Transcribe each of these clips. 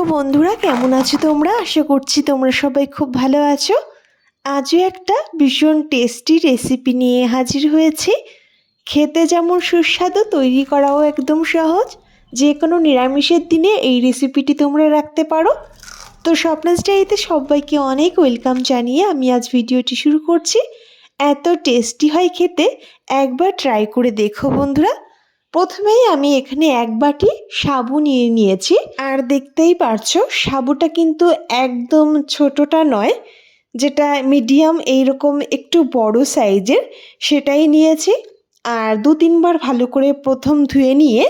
প্রিয় বন্ধুরা, কেমন আছো তোমরা? আশা করছি তোমরা সবাই খুব ভালো আছো। আজও একটা ভীষণ টেস্টি রেসিপি নিয়ে হাজির হয়েছি। খেতে যেমন সুস্বাদু, তৈরি করাও একদম সহজ। যে কোনো নিরামিষের দিনে এই রেসিপিটি তোমরা রাখতে পারো। তো স্বপ্নাস ডায়েরিতে সবাইকে অনেক ওয়েলকাম জানিয়ে আমি আজ ভিডিওটি শুরু করছি। এত টেস্টি হয় খেতে, একবার ট্রাই করে দেখো বন্ধুরা। প্রথমেই আমি এখানে এক বাটি সাবু নিয়ে নিয়েছি। আর দেখতেই পারছ, সাবুটা কিন্তু একদম ছোটটা নয়, যেটা মিডিয়াম এইরকম একটু বড় সাইজের, সেটাই নিয়েছি। আর দু তিনবার ভালো করে প্রথম ধুয়ে নিয়ে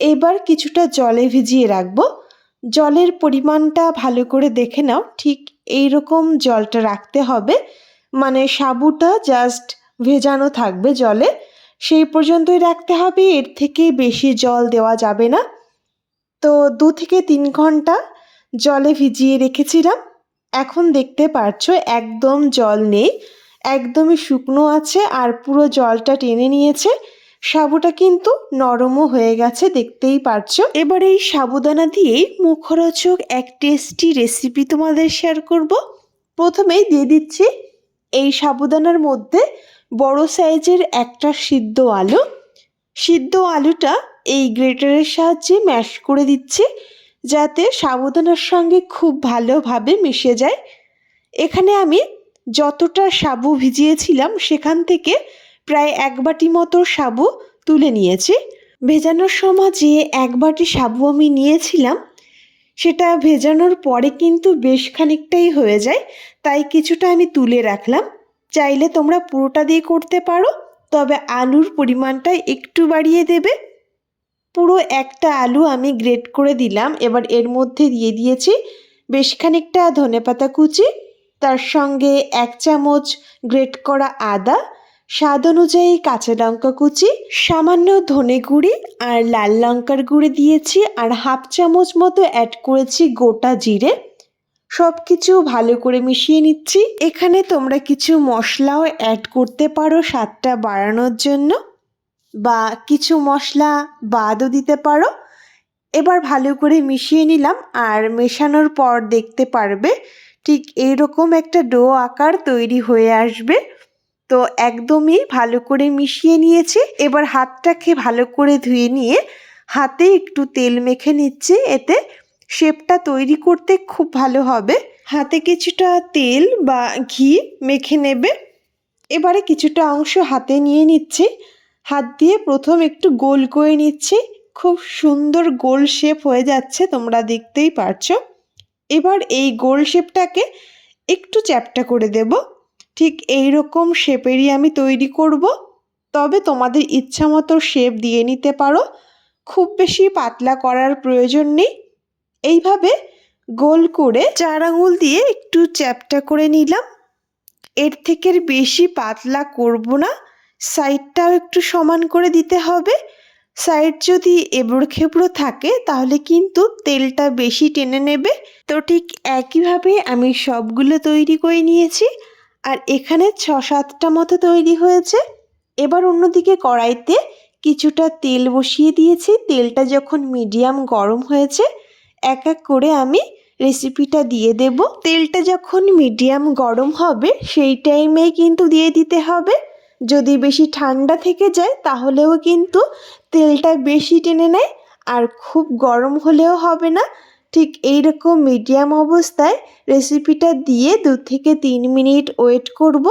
এবার কিছুটা জলে ভিজিয়ে রাখব। জলের পরিমাণটা ভালো করে দেখে নাও, ঠিক এই রকম জলটা রাখতে হবে। মানে সাবুটা জাস্ট ভেজানো থাকবে জলে। সেই পর্যন্তই রাখতে হবে, এর থেকে বেশি জল দেওয়া যাবে না। তো দু থেকে তিন ঘণ্টা জলে ভিজিয়ে রেখেছিলাম। এখন দেখতে পারছ একদম জল নেই, একদমই শুকনো আছে আর পুরো জলটা টেনে নিয়েছে। সাবুটা কিন্তু নরমও হয়ে গেছে, দেখতেই পারছ। এবার এই সাবুদানা দিয়েই মুখরোচক এক টেস্টি রেসিপি তোমাদের শেয়ার করব। প্রথমেই দিয়ে দিচ্ছি এই সাবুদানার মধ্যে বড় সাইজের একটা সিদ্ধ আলু। সিদ্ধ আলুটা এই গ্রেটারের সাহায্যে ম্যাশ করে দিচ্ছি যাতে সাবুদানার সঙ্গে খুব ভালোভাবে মিশে যায়। এখানে আমি যতটা সাবু ভিজিয়েছিলাম সেখান থেকে প্রায় এক বাটি মতো সাবু তুলে নিয়েছি। ভেজানোর সময় যে এক বাটি সাবু আমি নিয়েছিলাম, সেটা ভেজানোর পরে কিন্তু বেশ খানিকটাই হয়ে যায়, তাই কিছুটা আমি তুলে রাখলাম। চাইলে তোমরা পুরোটা দিয়ে করতে পারো, তবে আলুর পরিমাণটা একটু বাড়িয়ে দেবে। পুরো একটা আলু আমি গ্রেট করে দিলাম, এবার এর মধ্যে দিয়ে দিয়েছি বেশ খানিকটা ধনেপাতা কুচি, তার সঙ্গে এক চামচ গ্রেট করা আদা, স্বাদ অনুযায়ী কাঁচা লঙ্কা কুচি, সামান্য ধনে গুঁড়ি আর লাল লঙ্কার গুঁড়ি দিয়েছি, আর হাফ চামচ মতো অ্যাড করেছি গোটা জিরে। সব কিছু ভালো করে মিশিয়ে নিচ্ছি। এখানে তোমরা কিছু মশলাও অ্যাড করতে পারো স্বাদটা বাড়ানোর জন্য। বা কিছু মশলা বাদও দিতে পারো। এবার ভালো করে মিশিয়ে নিলাম আর মেশানোর পর দেখতে পারবে ঠিক এইরকম একটা ডো আকার তৈরি হয়ে আসবে। তো একদমই ভালো করে মিশিয়ে নিয়েছি। এবার হাতটাকে ভালো করে ধুয়ে নিয়ে হাতে একটু তেল মেখে নিচ্ছি এতে। শেপটা তৈরি করতে খুব ভালো হবে। হাতে কিছুটা তেল বা ঘি মেখে নেবে। এবারে কিছুটা অংশ হাতে নিয়ে নিচ্ছি। হাত দিয়ে প্রথম একটু গোল করে নিচ্ছি। খুব সুন্দর গোল শেপ হয়ে যাচ্ছে, তোমরা দেখতেই পারছ। এবার এই গোল শেপটাকে একটু চ্যাপটা করে দেব। ঠিক এই রকম শেপেরই আমি তৈরি করব। তবে তোমাদের ইচ্ছা মতো শেপ দিয়ে নিতে পারো। খুব বেশি পাতলা করার প্রয়োজন নেই। এইভাবে গোল করে চার আঙুল দিয়ে একটু চ্যাপটা করে নিলাম। এর থেকে বেশি পাতলা করব না। সাইডটাও একটু সমান করে দিতে হবে। সাইড যদি এবড়ো খেবড়ো থাকে, তাহলে কিন্তু তেলটা বেশি টেনে নেবে। তো ঠিক একইভাবে আমি সবগুলো তৈরি করে নিয়েছি। আর এখানে ছ সাতটা মতো তৈরি হয়েছে। এবার অন্যদিকে কড়াইতে কিছুটা তেল বসিয়ে দিয়েছি। তেলটা যখন মিডিয়াম গরম হয়েছে এক এক করে আমি রেসিপিটা দিয়ে দেব। তেলটা যখন মিডিয়াম গরম হবে, সেই টাইমে কিন্তু দিয়ে দিতে হবে। যদি বেশি ঠান্ডা থেকে যায়, তাহলেও কিন্তু তেলটা বেশি টেনে নেয়। আর খুব গরম হলেও হবে না। ঠিক এইরকম মিডিয়াম অবস্থায় রেসিপিটা দিয়ে দু থেকে তিন মিনিট ওয়েট করব।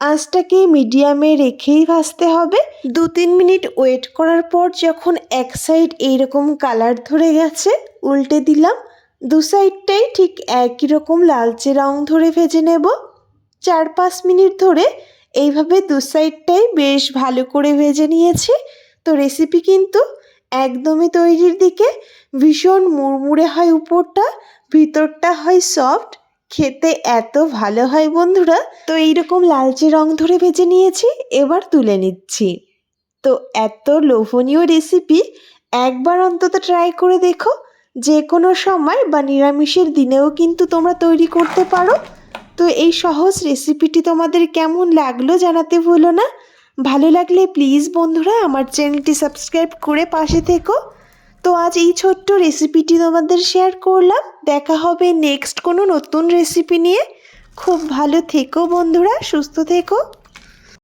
আঁচটাকে মিডিয়ামে রেখেই ভাজতে হবে। দু তিন মিনিট ওয়েট করার পর যখন এক সাইড এইরকম কালার ধরে গেছে উল্টে দিলাম। দু সাইডটাই ঠিক একই রকম লালচে রং ধরে ভেজে নেব। চার পাঁচ মিনিট ধরে এইভাবে দু সাইডটাই বেশ ভালো করে ভেজে নিয়েছি। তো রেসিপি কিন্তু একদমই তৈরির দিকে। ভীষণ মুড়মুড়ে হয় উপরটা, ভিতরটা হয় সফট খেতে এত ভালো হয় বন্ধুরা। তো এইরকম লালচে রং ধরে ভেজে নিয়েছি, এবার তুলে নিচ্ছি। তো এত লোভনীয় রেসিপি একবার অন্তত ট্রাই করে দেখো। যে কোনো সময় বা নিরামিষের দিনেও কিন্তু তোমরা তৈরি করতে পারো। তো এই সহজ রেসিপিটি তোমাদের কেমন লাগল জানাতে ভুলো না। ভালো লাগলে প্লিজ বন্ধুরা আমার চ্যানেলটি সাবস্ক্রাইব করে পাশে থেকো। তো আজ এই ছোট্ট রেসিপিটি তোমাদের শেয়ার করলাম। দেখা হবে নেক্সট কোনো নতুন রেসিপি নিয়ে। খুব ভালো থেকো বন্ধুরা, সুস্থ থেকো।